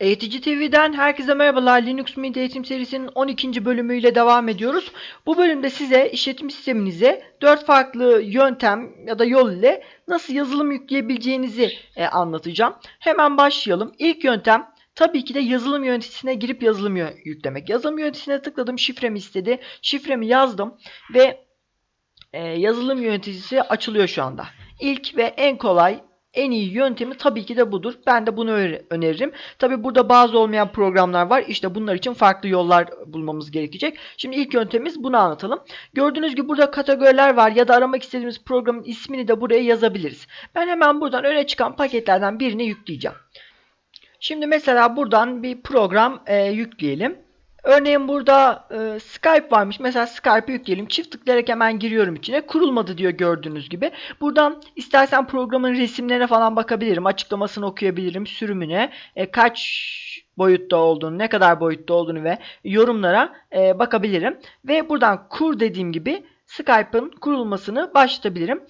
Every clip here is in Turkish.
Eğitici TV'den herkese merhabalar. Linux Media Eğitim serisinin 12. bölümüyle devam ediyoruz. Bu bölümde size işletim sisteminize 4 farklı yöntem ya da yol ile nasıl yazılım yükleyebileceğinizi e, anlatacağım. Hemen başlayalım. İlk yöntem tabii ki de yazılım yöneticisine girip yazılım yüklemek. Yazılım yöneticisine tıkladım, şifremi istedi. Şifremi yazdım ve e, yazılım yöneticisi açılıyor şu anda. İlk ve en kolay en iyi yöntemi tabii ki de budur. Ben de bunu öner- öneririm. Tabii burada bazı olmayan programlar var. İşte bunlar için farklı yollar bulmamız gerekecek. Şimdi ilk yöntemimiz bunu anlatalım. Gördüğünüz gibi burada kategoriler var ya da aramak istediğimiz programın ismini de buraya yazabiliriz. Ben hemen buradan öne çıkan paketlerden birini yükleyeceğim. Şimdi mesela buradan bir program e, yükleyelim. Örneğin burada e, Skype varmış. Mesela Skype'ı yükleyelim. Çift tıklayarak hemen giriyorum içine. Kurulmadı diyor gördüğünüz gibi. Buradan istersen programın resimlerine falan bakabilirim. Açıklamasını okuyabilirim. Sürümüne. e, kaç boyutta olduğunu, ne kadar boyutta olduğunu ve yorumlara e, bakabilirim. Ve buradan kur dediğim gibi Skype'ın kurulmasını başlatabilirim.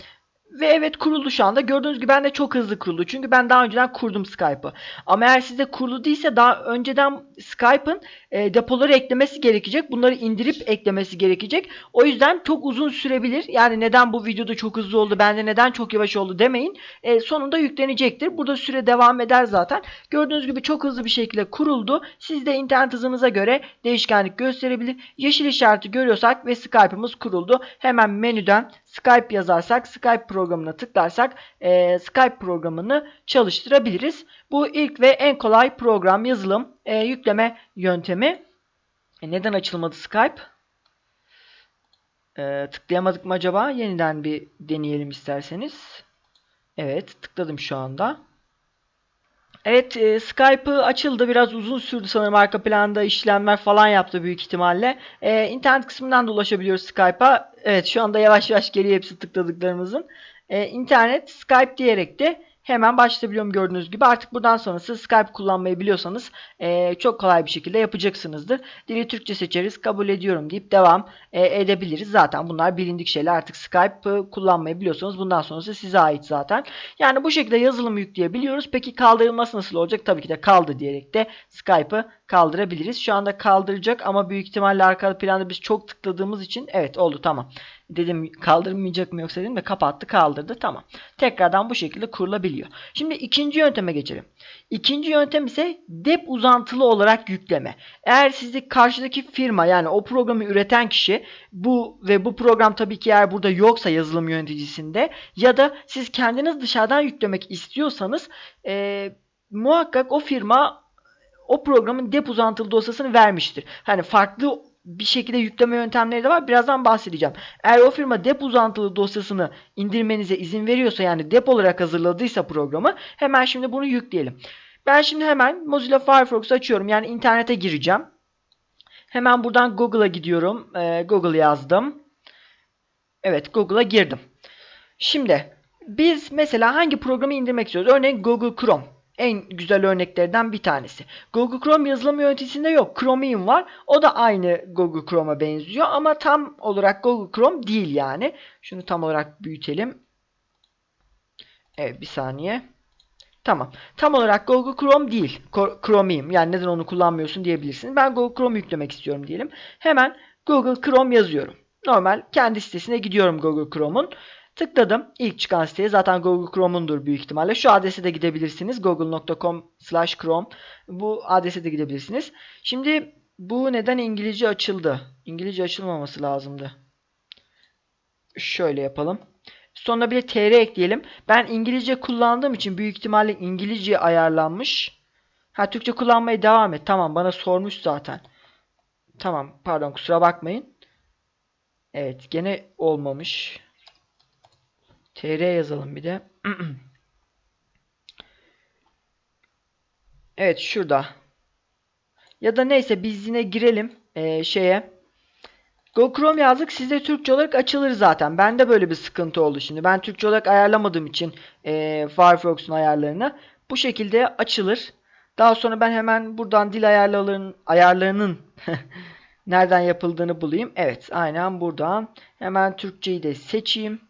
Ve evet kuruldu şu anda. Gördüğünüz gibi ben de çok hızlı kuruldu. Çünkü ben daha önceden kurdum Skype'ı. Ama eğer sizde kurulu değilse daha önceden Skype'ın e, depoları eklemesi gerekecek. Bunları indirip eklemesi gerekecek. O yüzden çok uzun sürebilir. Yani neden bu videoda çok hızlı oldu, bende neden çok yavaş oldu demeyin. E, sonunda yüklenecektir. Burada süre devam eder zaten. Gördüğünüz gibi çok hızlı bir şekilde kuruldu. Siz de internet hızınıza göre değişkenlik gösterebilir. Yeşil işareti görüyorsak ve Skype'ımız kuruldu. Hemen menüden Skype yazarsak, Skype programına tıklarsak e, Skype programını çalıştırabiliriz. Bu ilk ve en kolay program yazılım e, yükleme yöntemi. E, neden açılmadı Skype? E, tıklayamadık mı acaba? Yeniden bir deneyelim isterseniz. Evet tıkladım şu anda. Evet e, Skype'ı açıldı. Biraz uzun sürdü sanırım arka planda işlemler falan yaptı büyük ihtimalle. E, internet kısmından da ulaşabiliyoruz Skype'a. Evet şu anda yavaş yavaş geliyor hepsi tıkladıklarımızın. E, internet Skype diyerek de hemen başlatabiliyorum gördüğünüz gibi. Artık buradan sonrası Skype kullanmayı biliyorsanız e, çok kolay bir şekilde yapacaksınızdır. Dili Türkçe seçeriz. Kabul ediyorum deyip devam e, edebiliriz. Zaten bunlar bilindik şeyler. Artık Skype kullanmayı biliyorsanız bundan sonrası size ait zaten. Yani bu şekilde yazılımı yükleyebiliyoruz. Peki kaldırılması nasıl olacak? Tabii ki de kaldı diyerek de Skype'ı kaldırabiliriz. Şu anda kaldıracak ama büyük ihtimalle arka planda biz çok tıkladığımız için evet oldu tamam. Dedim kaldırmayacak mı yoksa dedim de kapattı kaldırdı tamam. Tekrardan bu şekilde kurulabiliyor. Şimdi ikinci yönteme geçelim. İkinci yöntem ise dep uzantılı olarak yükleme. Eğer sizi karşıdaki firma yani o programı üreten kişi bu ve bu program tabii ki eğer burada yoksa yazılım yöneticisinde ya da siz kendiniz dışarıdan yüklemek istiyorsanız e, muhakkak o firma o programın dep uzantılı dosyasını vermiştir. Hani farklı bir şekilde yükleme yöntemleri de var. Birazdan bahsedeceğim. Eğer o firma dep uzantılı dosyasını indirmenize izin veriyorsa yani dep olarak hazırladıysa programı hemen şimdi bunu yükleyelim. Ben şimdi hemen Mozilla Firefox açıyorum. Yani internete gireceğim. Hemen buradan Google'a gidiyorum. Ee, Google yazdım. Evet Google'a girdim. Şimdi biz mesela hangi programı indirmek istiyoruz? Örneğin Google Chrome en güzel örneklerden bir tanesi. Google Chrome yazılım yöneticisinde yok. Chromium var. O da aynı Google Chrome'a benziyor ama tam olarak Google Chrome değil yani. Şunu tam olarak büyütelim. Evet bir saniye. Tamam. Tam olarak Google Chrome değil. Chromium. Yani neden onu kullanmıyorsun diyebilirsiniz. Ben Google Chrome yüklemek istiyorum diyelim. Hemen Google Chrome yazıyorum. Normal kendi sitesine gidiyorum Google Chrome'un. Tıkladım. İlk çıkan siteye zaten Google Chrome'undur büyük ihtimalle. Şu adrese de gidebilirsiniz. google.com slash chrome. Bu adrese de gidebilirsiniz. Şimdi bu neden İngilizce açıldı? İngilizce açılmaması lazımdı. Şöyle yapalım. Sonra bir de tr ekleyelim. Ben İngilizce kullandığım için büyük ihtimalle İngilizce ayarlanmış. Ha Türkçe kullanmaya devam et. Tamam bana sormuş zaten. Tamam pardon kusura bakmayın. Evet gene olmamış. TR yazalım bir de. evet şurada. Ya da neyse biz yine girelim ee, şeye. Google Chrome yazdık. Sizde Türkçe olarak açılır zaten. Bende böyle bir sıkıntı oldu şimdi. Ben Türkçe olarak ayarlamadığım için e, Firefox'un ayarlarını. Bu şekilde açılır. Daha sonra ben hemen buradan dil ayarlarının, ayarlarının nereden yapıldığını bulayım. Evet aynen buradan. Hemen Türkçeyi de seçeyim.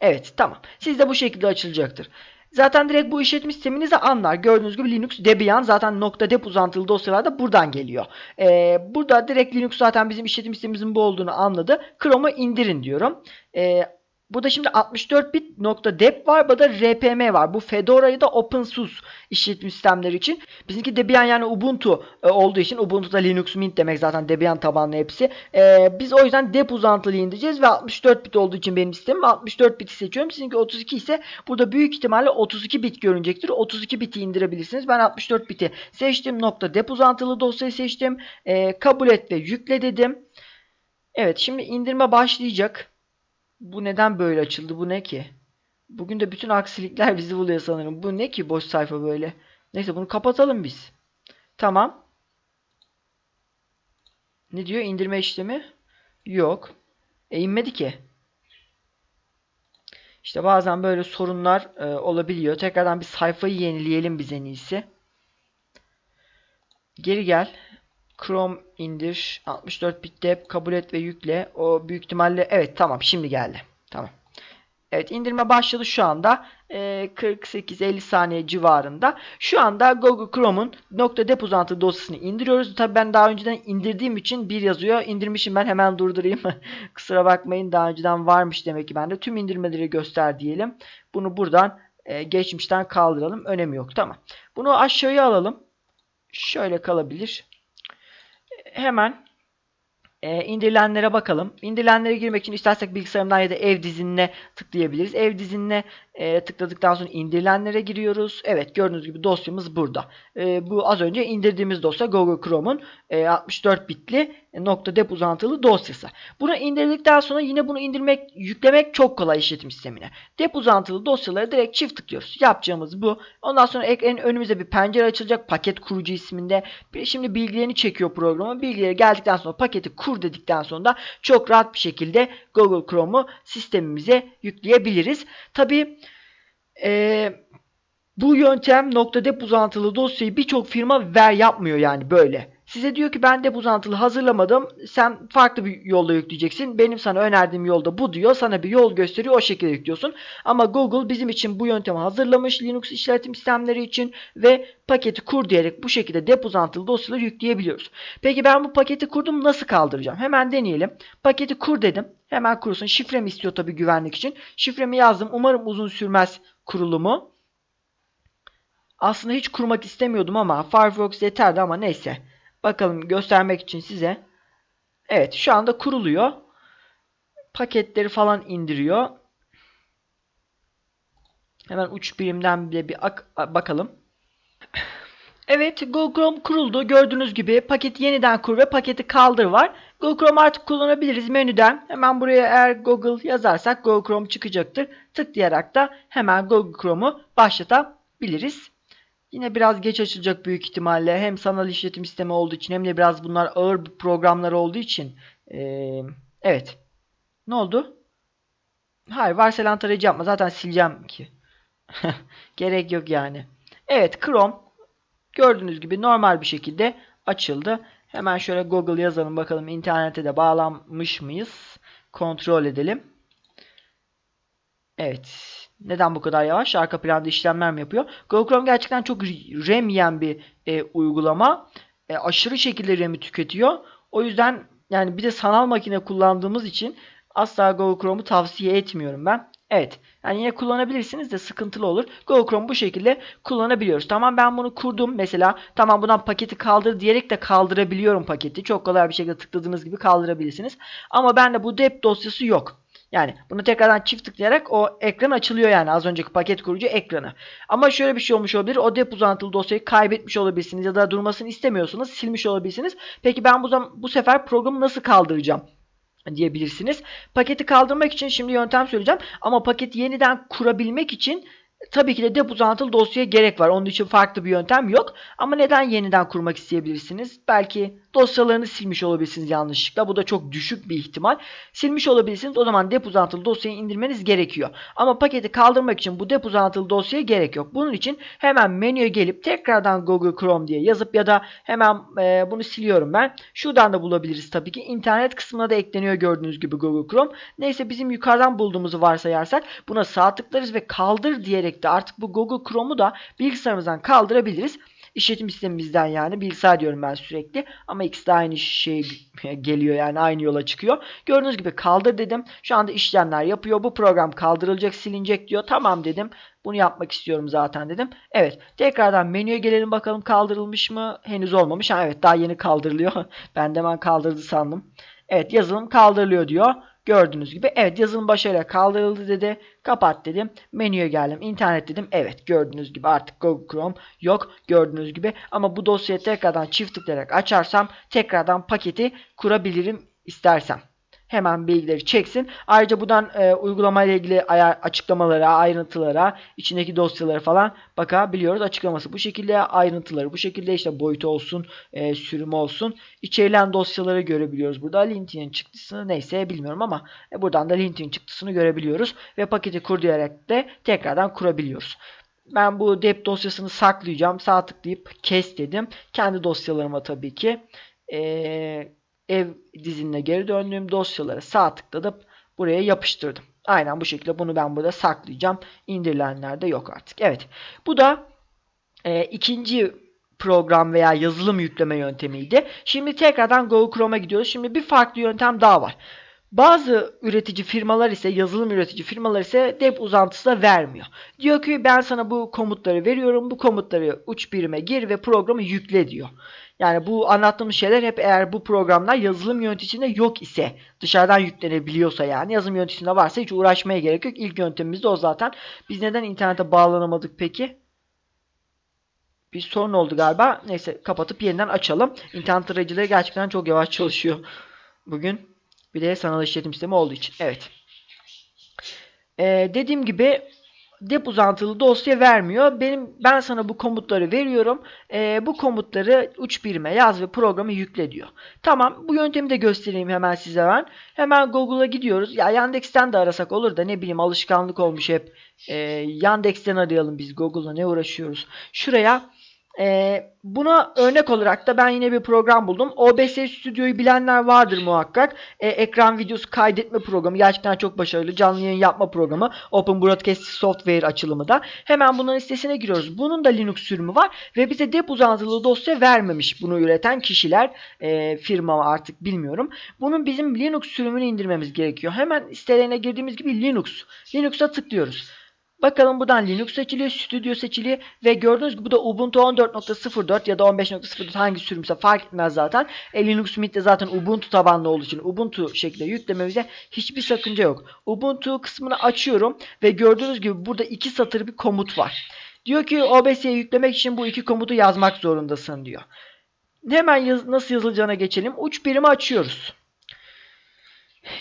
Evet tamam. Sizde bu şekilde açılacaktır. Zaten direkt bu işletim sisteminizi anlar. Gördüğünüz gibi Linux Debian zaten .deb uzantılı dosyalar da buradan geliyor. Ee, burada direkt Linux zaten bizim işletim sistemimizin bu olduğunu anladı. Chrome'u indirin diyorum. Ee, Burada şimdi 64 bit .deb var. Burada RPM var. Bu Fedora'yı da OpenSUSE işletim sistemleri için. Bizimki Debian yani Ubuntu e, olduğu için Ubuntu da Linux Mint demek zaten Debian tabanlı hepsi. E, biz o yüzden deb uzantılı indireceğiz ve 64 bit olduğu için benim sistemim 64 biti seçiyorum. Sizinki 32 ise burada büyük ihtimalle 32 bit görünecektir. 32 biti indirebilirsiniz. Ben 64 biti seçtim. .deb uzantılı dosyayı seçtim. E, kabul et ve yükle dedim. Evet şimdi indirme başlayacak. Bu neden böyle açıldı? Bu ne ki? Bugün de bütün aksilikler bizi buluyor sanırım. Bu ne ki boş sayfa böyle? Neyse bunu kapatalım biz. Tamam. Ne diyor? İndirme işlemi? Yok. E inmedi ki. İşte bazen böyle sorunlar e, olabiliyor. Tekrardan bir sayfayı yenileyelim biz en iyisi. Geri gel. Chrome indir. 64 bit dep kabul et ve yükle. O büyük ihtimalle evet tamam şimdi geldi. Tamam. Evet indirme başladı şu anda. E, 48-50 saniye civarında. Şu anda Google Chrome'un .dep uzantı dosyasını indiriyoruz. Tabi ben daha önceden indirdiğim için bir yazıyor. İndirmişim ben hemen durdurayım. Kusura bakmayın daha önceden varmış demek ki bende. Tüm indirmeleri göster diyelim. Bunu buradan e, geçmişten kaldıralım. Önemi yok. Tamam. Bunu aşağıya alalım. Şöyle kalabilir hemen e, indirilenlere bakalım. İndirilenlere girmek için istersek bilgisayarımdan ya da ev dizinine tıklayabiliriz. Ev dizinine e, tıkladıktan sonra indirilenlere giriyoruz. Evet gördüğünüz gibi dosyamız burada. E, bu az önce indirdiğimiz dosya Google Chrome'un e, 64 bitli .deb uzantılı dosyası. Bunu indirdikten sonra yine bunu indirmek, yüklemek çok kolay işletim sistemine. Deb uzantılı dosyaları direkt çift tıklıyoruz. Yapacağımız bu. Ondan sonra en önümüze bir pencere açılacak paket kurucu isminde. Şimdi bilgilerini çekiyor programı. Bilgileri geldikten sonra paketi kur dedikten sonra da çok rahat bir şekilde Google Chrome'u sistemimize yükleyebiliriz. Tabii e, bu yöntem .deb uzantılı dosyayı birçok firma ver yapmıyor yani böyle. Size diyor ki ben de uzantılı hazırlamadım. Sen farklı bir yolda yükleyeceksin. Benim sana önerdiğim yolda bu diyor. Sana bir yol gösteriyor. O şekilde yüklüyorsun. Ama Google bizim için bu yöntemi hazırlamış. Linux işletim sistemleri için ve paketi kur diyerek bu şekilde dep uzantılı dosyaları yükleyebiliyoruz. Peki ben bu paketi kurdum nasıl kaldıracağım? Hemen deneyelim. Paketi kur dedim. Hemen kurulsun. Şifremi istiyor tabii güvenlik için. Şifremi yazdım. Umarım uzun sürmez kurulumu. Aslında hiç kurmak istemiyordum ama Firefox yeterdi ama neyse. Bakalım göstermek için size. Evet şu anda kuruluyor. Paketleri falan indiriyor. Hemen uç birimden bile bir bakalım. Evet Google Chrome kuruldu. Gördüğünüz gibi paketi yeniden kur ve paketi kaldır var. Google Chrome artık kullanabiliriz menüden. Hemen buraya eğer Google yazarsak Google Chrome çıkacaktır. Tıklayarak da hemen Google Chrome'u başlatabiliriz. Yine biraz geç açılacak büyük ihtimalle. Hem sanal işletim sistemi olduğu için hem de biraz bunlar ağır programlar olduğu için. Ee, evet. Ne oldu? Hayır varsayılan tarayıcı yapma. Zaten sileceğim ki. Gerek yok yani. Evet Chrome gördüğünüz gibi normal bir şekilde açıldı. Hemen şöyle Google yazalım bakalım internete de bağlanmış mıyız? Kontrol edelim. Evet. Neden bu kadar yavaş? Arka planda işlemler mi yapıyor? Google Chrome gerçekten çok RAM yiyen bir e, uygulama. E, aşırı şekilde RAM'i tüketiyor. O yüzden yani bir de sanal makine kullandığımız için asla Google Chrome'u tavsiye etmiyorum ben. Evet. Yani yine kullanabilirsiniz de sıkıntılı olur. Google Chrome bu şekilde kullanabiliyoruz. Tamam ben bunu kurdum mesela. Tamam bundan paketi kaldır diyerek de kaldırabiliyorum paketi. Çok kolay bir şekilde tıkladığınız gibi kaldırabilirsiniz. Ama bende bu dep dosyası yok. Yani bunu tekrardan çift tıklayarak o ekran açılıyor yani az önceki paket kurucu ekranı. Ama şöyle bir şey olmuş olabilir. O dep uzantılı dosyayı kaybetmiş olabilirsiniz ya da durmasını istemiyorsanız silmiş olabilirsiniz. Peki ben bu, bu sefer programı nasıl kaldıracağım? diyebilirsiniz. Paketi kaldırmak için şimdi yöntem söyleyeceğim. Ama paketi yeniden kurabilmek için tabii ki de dep uzantılı dosyaya gerek var. Onun için farklı bir yöntem yok. Ama neden yeniden kurmak isteyebilirsiniz? Belki dosyalarını silmiş olabilirsiniz yanlışlıkla. Bu da çok düşük bir ihtimal. Silmiş olabilirsiniz. O zaman dep uzantılı dosyayı indirmeniz gerekiyor. Ama paketi kaldırmak için bu dep uzantılı dosyaya gerek yok. Bunun için hemen menüye gelip tekrardan Google Chrome diye yazıp ya da hemen e, bunu siliyorum ben. Şuradan da bulabiliriz tabii ki. İnternet kısmına da ekleniyor gördüğünüz gibi Google Chrome. Neyse bizim yukarıdan bulduğumuzu varsayarsak buna sağ tıklarız ve kaldır diyerek de artık bu Google Chrome'u da bilgisayarımızdan kaldırabiliriz. İşletim sistemimizden yani bilgisayar diyorum ben sürekli ama ikisi de aynı şey geliyor yani aynı yola çıkıyor. Gördüğünüz gibi kaldır dedim. Şu anda işlemler yapıyor. Bu program kaldırılacak silinecek diyor. Tamam dedim. Bunu yapmak istiyorum zaten dedim. Evet. Tekrardan menüye gelelim bakalım kaldırılmış mı? Henüz olmamış. Ha, evet daha yeni kaldırılıyor. ben de hemen kaldırdı sandım. Evet yazılım kaldırılıyor diyor. Gördüğünüz gibi evet yazılım başarıyla kaldırıldı dedi. Kapat dedim. Menüye geldim. İnternet dedim. Evet gördüğünüz gibi artık Google Chrome yok gördüğünüz gibi. Ama bu dosyayı tekrardan çift tıklayarak açarsam tekrardan paketi kurabilirim istersem hemen bilgileri çeksin. Ayrıca buradan e, uygulama ile ilgili açıklamalara, ayrıntılara, içindeki dosyalara falan bakabiliyoruz. Açıklaması bu şekilde, ayrıntıları bu şekilde işte boyutu olsun, e, sürümü olsun. İçerilen dosyaları görebiliyoruz. Burada LinkedIn çıktısını neyse bilmiyorum ama e, buradan da LinkedIn çıktısını görebiliyoruz. Ve paketi kur diyerek de tekrardan kurabiliyoruz. Ben bu dep dosyasını saklayacağım. Sağ tıklayıp kes dedim. Kendi dosyalarıma tabii ki. Eee ev dizinine geri döndüğüm dosyalara sağ tıkladım. Buraya yapıştırdım. Aynen bu şekilde bunu ben burada saklayacağım. İndirilenler de yok artık. Evet. Bu da e, ikinci program veya yazılım yükleme yöntemiydi. Şimdi tekrardan Google Chrome'a gidiyoruz. Şimdi bir farklı yöntem daha var. Bazı üretici firmalar ise yazılım üretici firmalar ise dep uzantısı da vermiyor. Diyor ki ben sana bu komutları veriyorum. Bu komutları uç birime gir ve programı yükle diyor. Yani bu anlattığımız şeyler hep eğer bu programlar yazılım yöneticisinde yok ise dışarıdan yüklenebiliyorsa yani yazılım yöneticisinde varsa hiç uğraşmaya gerek yok. İlk yöntemimiz de o zaten. Biz neden internete bağlanamadık peki? Bir sorun oldu galiba. Neyse kapatıp yeniden açalım. İnternet tarayıcıları gerçekten çok yavaş çalışıyor bugün. Bir de sanal işletim sistemi olduğu için. Evet. Ee, dediğim gibi dep uzantılı dosya vermiyor. Benim ben sana bu komutları veriyorum. E, bu komutları uç birime yaz ve programı yükle diyor. Tamam bu yöntemi de göstereyim hemen size ben. Hemen Google'a gidiyoruz. Ya Yandex'ten de arasak olur da ne bileyim alışkanlık olmuş hep. E, Yandex'ten arayalım biz Google'la ne uğraşıyoruz. Şuraya ee, buna örnek olarak da ben yine bir program buldum. OBS Studio'yu bilenler vardır muhakkak. Ee, ekran videosu kaydetme programı. Gerçekten çok başarılı. Canlı yayın yapma programı. Open Broadcast Software açılımı da. Hemen bunun listesine giriyoruz. Bunun da Linux sürümü var. Ve bize dep uzantılı dosya vermemiş bunu üreten kişiler. E, firma artık bilmiyorum. Bunun bizim Linux sürümünü indirmemiz gerekiyor. Hemen sitelerine girdiğimiz gibi Linux. Linux'a tıklıyoruz. Bakalım buradan Linux seçili, Studio seçili ve gördüğünüz gibi bu da Ubuntu 14.04 ya da 15.04 hangi sürümse fark etmez zaten. E, Linux Mint de zaten Ubuntu tabanlı olduğu için Ubuntu şekilde yüklememize hiçbir sakınca yok. Ubuntu kısmını açıyorum ve gördüğünüz gibi burada iki satır bir komut var. Diyor ki OBS'ye yüklemek için bu iki komutu yazmak zorundasın diyor. Hemen yaz, nasıl yazılacağına geçelim. Uç birimi açıyoruz.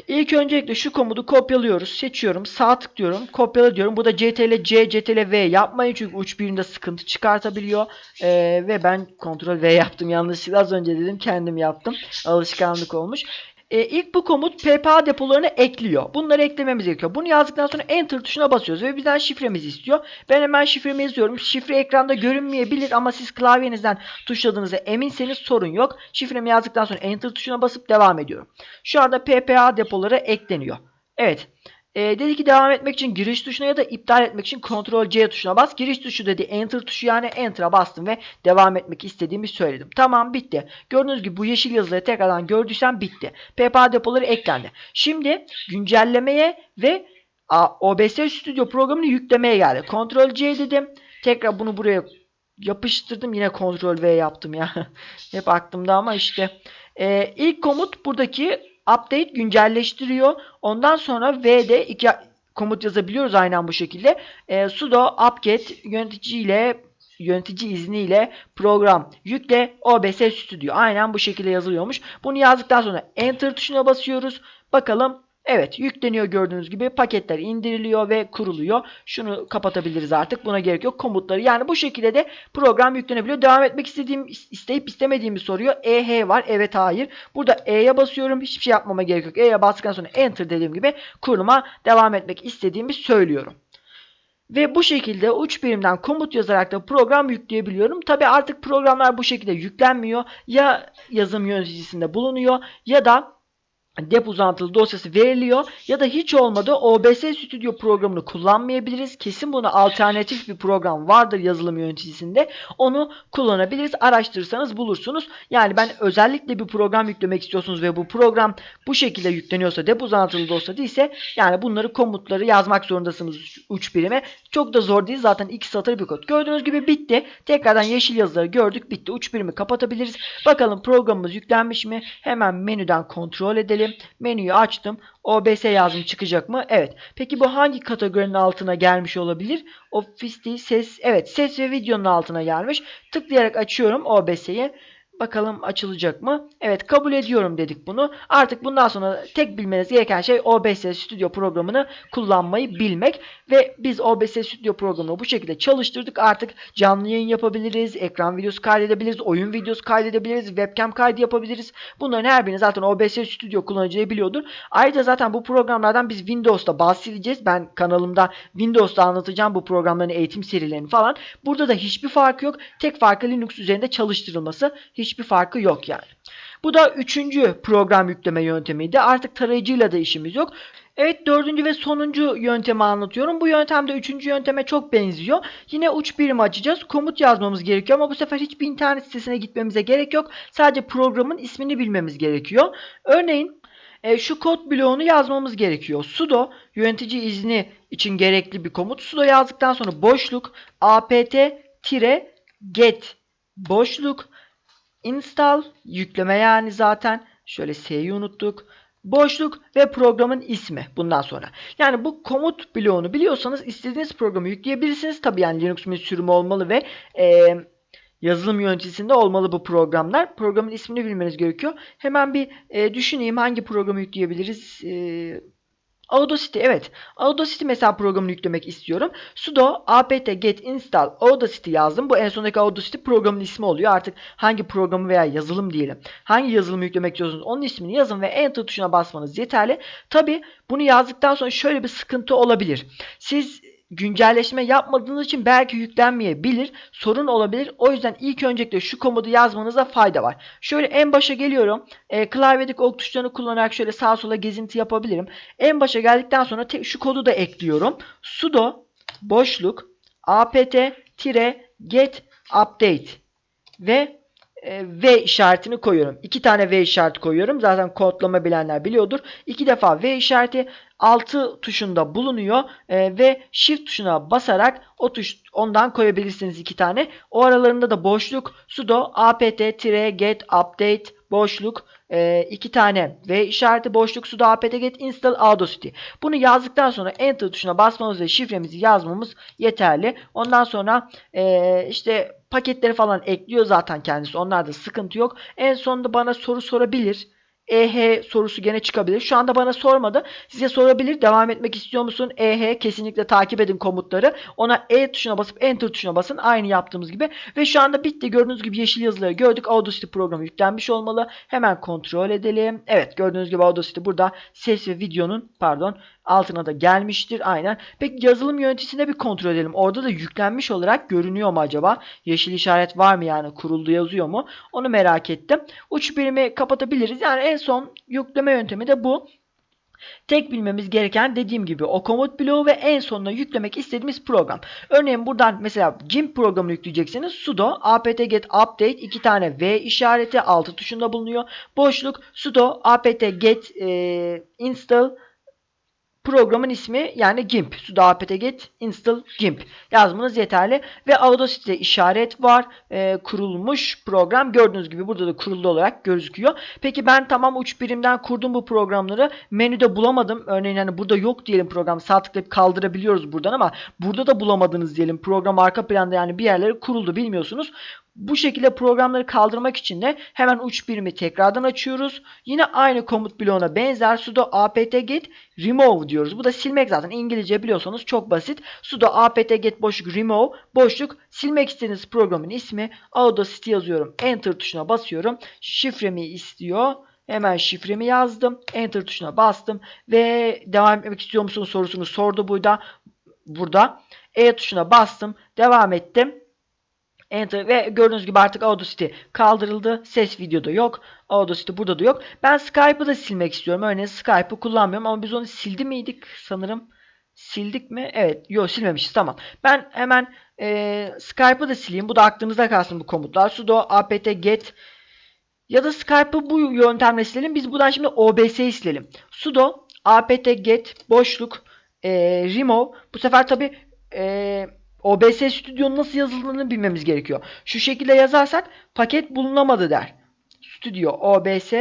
İlk öncelikle şu komutu kopyalıyoruz. Seçiyorum. Sağ tıklıyorum. Kopyala diyorum. Bu da CTRL C, CTRL V yapmayın. Çünkü uç birinde sıkıntı çıkartabiliyor. Ee, ve ben Ctrl V yaptım. Yanlışlıkla az önce dedim. Kendim yaptım. Alışkanlık olmuş. E, ilk bu komut PPA depolarını ekliyor. Bunları eklememiz gerekiyor. Bunu yazdıktan sonra Enter tuşuna basıyoruz ve bizden şifremizi istiyor. Ben hemen şifremi yazıyorum. Şifre ekranda görünmeyebilir ama siz klavyenizden tuşladığınızda eminseniz sorun yok. Şifremi yazdıktan sonra Enter tuşuna basıp devam ediyorum. Şu anda PPA depoları ekleniyor. Evet. E, dedi ki devam etmek için giriş tuşuna ya da iptal etmek için Ctrl C tuşuna bas. Giriş tuşu dedi Enter tuşu yani Enter'a bastım ve devam etmek istediğimi söyledim. Tamam bitti. Gördüğünüz gibi bu yeşil yazıları tekrardan gördüysem bitti. PPA depoları eklendi. Şimdi güncellemeye ve OBS Studio programını yüklemeye geldi. Ctrl C dedim. Tekrar bunu buraya yapıştırdım. Yine Ctrl V yaptım ya. Hep aklımda ama işte. Ee, ilk komut buradaki update güncelleştiriyor. Ondan sonra V'de iki komut yazabiliyoruz aynen bu şekilde. E, sudo apt yönetici ile yönetici izniyle program yükle OBS Studio. Aynen bu şekilde yazılıyormuş. Bunu yazdıktan sonra enter tuşuna basıyoruz. Bakalım Evet yükleniyor gördüğünüz gibi paketler indiriliyor ve kuruluyor. Şunu kapatabiliriz artık buna gerek yok komutları yani bu şekilde de program yüklenebiliyor. Devam etmek istediğim isteyip istemediğimi soruyor. EH var evet hayır. Burada E'ye basıyorum hiçbir şey yapmama gerek yok. E'ye bastıktan sonra enter dediğim gibi kuruluma devam etmek istediğimi söylüyorum. Ve bu şekilde uç birimden komut yazarak da program yükleyebiliyorum. Tabi artık programlar bu şekilde yüklenmiyor. Ya yazım yöneticisinde bulunuyor ya da dep uzantılı dosyası veriliyor ya da hiç olmadı OBS Studio programını kullanmayabiliriz. Kesin buna alternatif bir program vardır yazılım yöneticisinde. Onu kullanabiliriz. Araştırırsanız bulursunuz. Yani ben özellikle bir program yüklemek istiyorsunuz ve bu program bu şekilde yükleniyorsa dep uzantılı dosya değilse yani bunları komutları yazmak zorundasınız uç birime. Çok da zor değil. Zaten iki satır bir kod. Gördüğünüz gibi bitti. Tekrardan yeşil yazıları gördük. Bitti. Uç birimi kapatabiliriz. Bakalım programımız yüklenmiş mi? Hemen menüden kontrol edelim. Menüyü açtım. OBS yazım çıkacak mı? Evet. Peki bu hangi kategorinin altına gelmiş olabilir? Office değil, ses. Evet, ses ve videonun altına gelmiş. Tıklayarak açıyorum OBS'yi. Bakalım açılacak mı? Evet kabul ediyorum dedik bunu. Artık bundan sonra tek bilmeniz gereken şey OBS Studio programını kullanmayı bilmek. Ve biz OBS Studio programını bu şekilde çalıştırdık. Artık canlı yayın yapabiliriz. Ekran videosu kaydedebiliriz. Oyun videosu kaydedebiliriz. Webcam kaydı yapabiliriz. Bunların her birini zaten OBS Studio kullanıcıları biliyordur. Ayrıca zaten bu programlardan biz Windows'ta bahsedeceğiz. Ben kanalımda Windows'ta anlatacağım bu programların eğitim serilerini falan. Burada da hiçbir fark yok. Tek farkı Linux üzerinde çalıştırılması. Hiç hiçbir farkı yok yani. Bu da üçüncü program yükleme yöntemiydi. Artık tarayıcıyla da işimiz yok. Evet dördüncü ve sonuncu yöntemi anlatıyorum. Bu yöntem de üçüncü yönteme çok benziyor. Yine uç birim açacağız. Komut yazmamız gerekiyor ama bu sefer hiçbir internet sitesine gitmemize gerek yok. Sadece programın ismini bilmemiz gerekiyor. Örneğin e, şu kod bloğunu yazmamız gerekiyor. sudo yönetici izni için gerekli bir komut. sudo yazdıktan sonra boşluk apt-get boşluk install yükleme yani zaten şöyle S'yi unuttuk. Boşluk ve programın ismi bundan sonra. Yani bu komut bloğunu biliyorsanız istediğiniz programı yükleyebilirsiniz. Tabi yani Linux bir sürümü olmalı ve e, yazılım yöneticisinde olmalı bu programlar. Programın ismini bilmeniz gerekiyor. Hemen bir e, düşüneyim hangi programı yükleyebiliriz. E, Audacity evet. Audacity mesela programını yüklemek istiyorum. sudo apt get install Audacity yazdım. Bu en sondaki Audacity programın ismi oluyor. Artık hangi programı veya yazılım diyelim. Hangi yazılımı yüklemek istiyorsunuz onun ismini yazın ve enter tuşuna basmanız yeterli. Tabi bunu yazdıktan sonra şöyle bir sıkıntı olabilir. Siz güncelleşme yapmadığınız için belki yüklenmeyebilir. Sorun olabilir. O yüzden ilk öncelikle şu komodu yazmanıza fayda var. Şöyle en başa geliyorum. E, klavyedeki ok tuşlarını kullanarak şöyle sağa sola gezinti yapabilirim. En başa geldikten sonra şu kodu da ekliyorum. sudo boşluk apt-get update ve e, V işaretini koyuyorum. İki tane V işareti koyuyorum. Zaten kodlama bilenler biliyordur. İki defa V işareti altı tuşunda bulunuyor e, ve shift tuşuna basarak o tuş ondan koyabilirsiniz iki tane. O aralarında da boşluk sudo apt-get update boşluk e, iki tane V işareti boşluk sudo apt-get install audacity. Bunu yazdıktan sonra enter tuşuna basmamız ve şifremizi yazmamız yeterli. Ondan sonra e, işte paketleri falan ekliyor zaten kendisi. Onlarda sıkıntı yok. En sonunda bana soru sorabilir. EH sorusu gene çıkabilir. Şu anda bana sormadı. Size sorabilir. Devam etmek istiyor musun? EH kesinlikle takip edin komutları. Ona E tuşuna basıp Enter tuşuna basın. Aynı yaptığımız gibi. Ve şu anda bitti. Gördüğünüz gibi yeşil yazıları gördük. Audacity programı yüklenmiş olmalı. Hemen kontrol edelim. Evet gördüğünüz gibi Audacity burada ses ve videonun pardon altına da gelmiştir. Aynen. Peki yazılım yöneticisinde bir kontrol edelim. Orada da yüklenmiş olarak görünüyor mu acaba? Yeşil işaret var mı yani? Kuruldu yazıyor mu? Onu merak ettim. Uç birimi kapatabiliriz. Yani en son yükleme yöntemi de bu. Tek bilmemiz gereken dediğim gibi o komut bloğu ve en sonuna yüklemek istediğimiz program. Örneğin buradan mesela GIMP programını yükleyeceksiniz. sudo apt-get update iki tane v işareti altı tuşunda bulunuyor. Boşluk sudo apt-get e, install programın ismi yani GIMP. sudo apt-get install GIMP yazmanız yeterli. Ve Audacity'de işaret var. E, kurulmuş program. Gördüğünüz gibi burada da kuruldu olarak gözüküyor. Peki ben tamam uç birimden kurdum bu programları. Menüde bulamadım. Örneğin hani burada yok diyelim program. Sağ tıklayıp kaldırabiliyoruz buradan ama burada da bulamadınız diyelim. Program arka planda yani bir yerlere kuruldu bilmiyorsunuz. Bu şekilde programları kaldırmak için de hemen uç birimi tekrardan açıyoruz. Yine aynı komut bloğuna benzer sudo apt-get remove diyoruz. Bu da silmek zaten İngilizce biliyorsanız çok basit. sudo apt-get boşluk remove boşluk silmek istediğiniz programın ismi Audacity yazıyorum. Enter tuşuna basıyorum. Şifremi istiyor. Hemen şifremi yazdım. Enter tuşuna bastım. Ve devam etmek istiyor musunuz sorusunu sordu burada. Burada. E tuşuna bastım. Devam ettim. Enter ve gördüğünüz gibi artık Audacity kaldırıldı. Ses videoda yok. Audacity burada da yok. Ben Skype'ı da silmek istiyorum. Örneğin Skype'ı kullanmıyorum ama biz onu sildi miydik sanırım. Sildik mi? Evet. Yok silmemişiz. Tamam. Ben hemen e, Skype'ı da sileyim. Bu da aklınızda kalsın bu komutlar. sudo apt-get ya da Skype'ı bu yöntemle silelim. Biz buradan şimdi OBS'yi silelim. sudo apt-get boşluk e, remove. Bu sefer tabi e, OBS Studio'nun nasıl yazıldığını bilmemiz gerekiyor. Şu şekilde yazarsak paket bulunamadı der. Studio OBS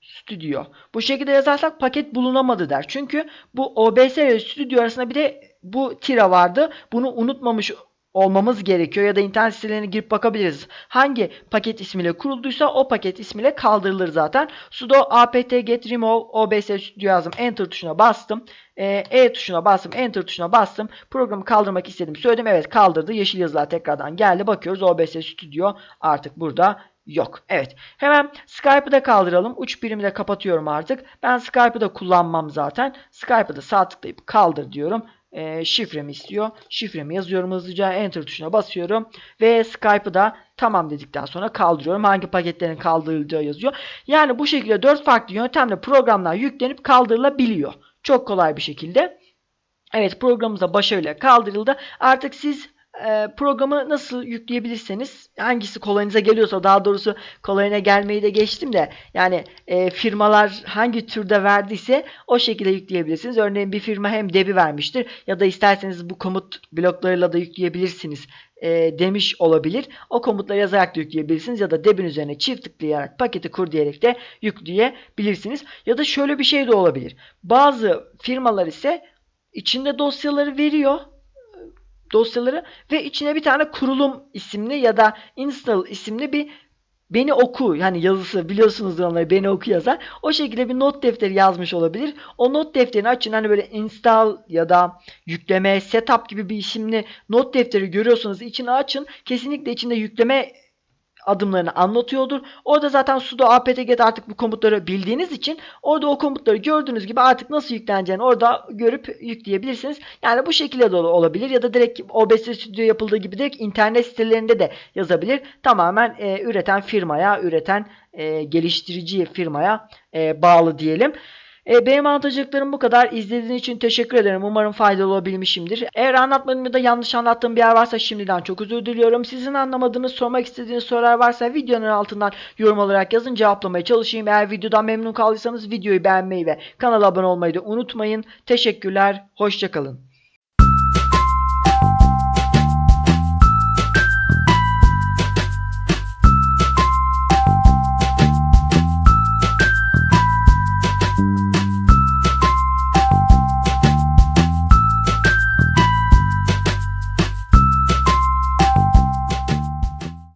Studio. Bu şekilde yazarsak paket bulunamadı der. Çünkü bu OBS ve Studio arasında bir de bu tira vardı. Bunu unutmamış olmamız gerekiyor ya da internet sitelerine girip bakabiliriz. Hangi paket ismiyle kurulduysa o paket ismiyle kaldırılır zaten. sudo apt-get remove obs studio yazdım. Enter tuşuna bastım. E, e tuşuna bastım. Enter tuşuna bastım. Programı kaldırmak istedim. Söyledim. Evet kaldırdı. Yeşil yazılar tekrardan geldi. Bakıyoruz OBS Studio artık burada yok. Evet. Hemen Skype'ı da kaldıralım. Uç birimi de kapatıyorum artık. Ben Skype'ı da kullanmam zaten. Skype'ı da sağ tıklayıp kaldır diyorum e, şifremi istiyor. Şifremi yazıyorum hızlıca. Enter tuşuna basıyorum. Ve Skype'ı da tamam dedikten sonra kaldırıyorum. Hangi paketlerin kaldırılacağı yazıyor. Yani bu şekilde 4 farklı yöntemle programlar yüklenip kaldırılabiliyor. Çok kolay bir şekilde. Evet programımız da başarıyla kaldırıldı. Artık siz e, programı nasıl yükleyebilirseniz hangisi kolayınıza geliyorsa daha doğrusu kolayına gelmeyi de geçtim de yani e, firmalar hangi türde verdiyse o şekilde yükleyebilirsiniz. Örneğin bir firma hem debi vermiştir ya da isterseniz bu komut bloklarıyla da yükleyebilirsiniz e, demiş olabilir. O komutları yazarak da yükleyebilirsiniz ya da debin üzerine çift tıklayarak paketi kur diyerek de yükleyebilirsiniz. Ya da şöyle bir şey de olabilir. Bazı firmalar ise içinde dosyaları veriyor dosyaları ve içine bir tane kurulum isimli ya da install isimli bir beni oku yani yazısı biliyorsunuz onları beni oku yazar. O şekilde bir not defteri yazmış olabilir. O not defterini açın hani böyle install ya da yükleme setup gibi bir isimli not defteri görüyorsanız içini açın. Kesinlikle içinde yükleme adımlarını anlatıyordur. Orada zaten sudo apt-get artık bu komutları bildiğiniz için orada o komutları gördüğünüz gibi artık nasıl yükleneceğini orada görüp yükleyebilirsiniz. Yani bu şekilde de olabilir ya da direkt OBS Studio yapıldığı gibi direkt internet sitelerinde de yazabilir. Tamamen e, üreten firmaya, üreten e, geliştirici firmaya e, bağlı diyelim. E, benim anlatacaklarım bu kadar. İzlediğiniz için teşekkür ederim. Umarım faydalı olabilmişimdir. Eğer anlatmadığım ya da yanlış anlattığım bir yer varsa şimdiden çok özür diliyorum. Sizin anlamadığınız, sormak istediğiniz sorular varsa videonun altından yorum olarak yazın cevaplamaya çalışayım. Eğer videodan memnun kaldıysanız videoyu beğenmeyi ve kanala abone olmayı da unutmayın. Teşekkürler. Hoşçakalın.